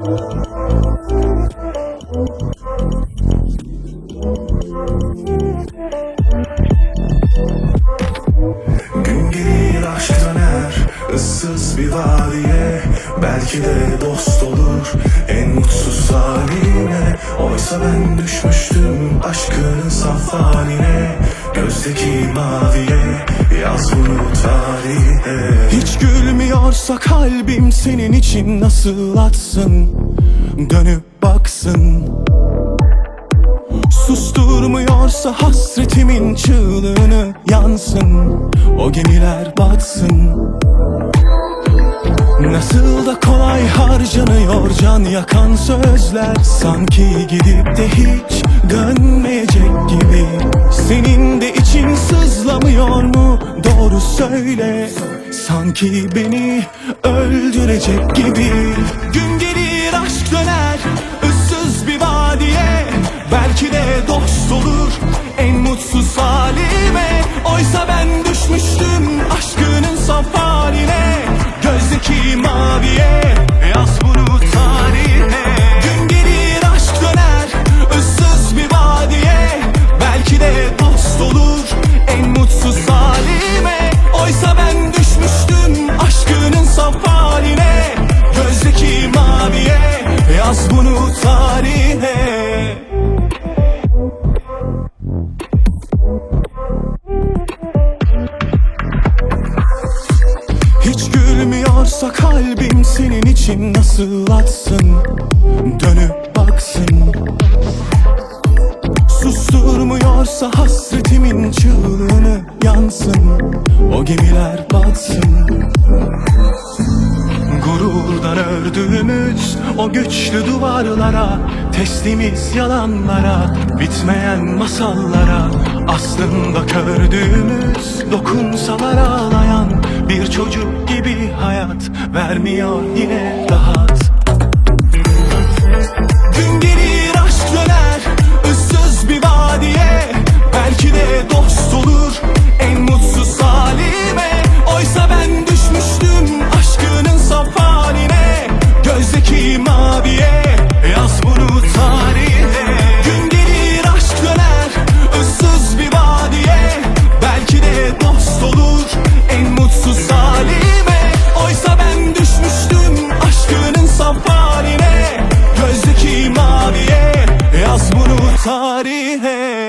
Gün gelir aşk döner ıssız bir vadiye. Belki de dost olur en mutsuz haline. Oysa ben düşmüştüm aşkın saf haline Gözdeki maviye bunu tarihe Hiç gülmüyorsa kalbim senin için nasıl atsın? Dönüp baksın. Susturmuyorsa hasretimin çığlığını yansın. O gemiler batsın. Nasıl da kolay harcanıyor can yakan sözler. Sanki gidip de hiç dönmeyecek gibi. Senin de için doğru söyle Sanki beni öldürecek gibi. Gün gelir aşk döner ıssız bir vadiye. Belki de dost olur en mutsuz tarihe. Hiç gülmüyorsa kalbim senin için nasıl atsın? Dönüp baksın. Susturmuyorsa hasretimin çığlığını yansın. O gemiler batsın Gururdan ördüğümüz o güçlü duvarlara Teslimiz yalanlara, bitmeyen masallara Aslında kördüğümüz dokunsalar ağlayan Bir çocuk gibi hayat vermiyor yine rahat सारी है।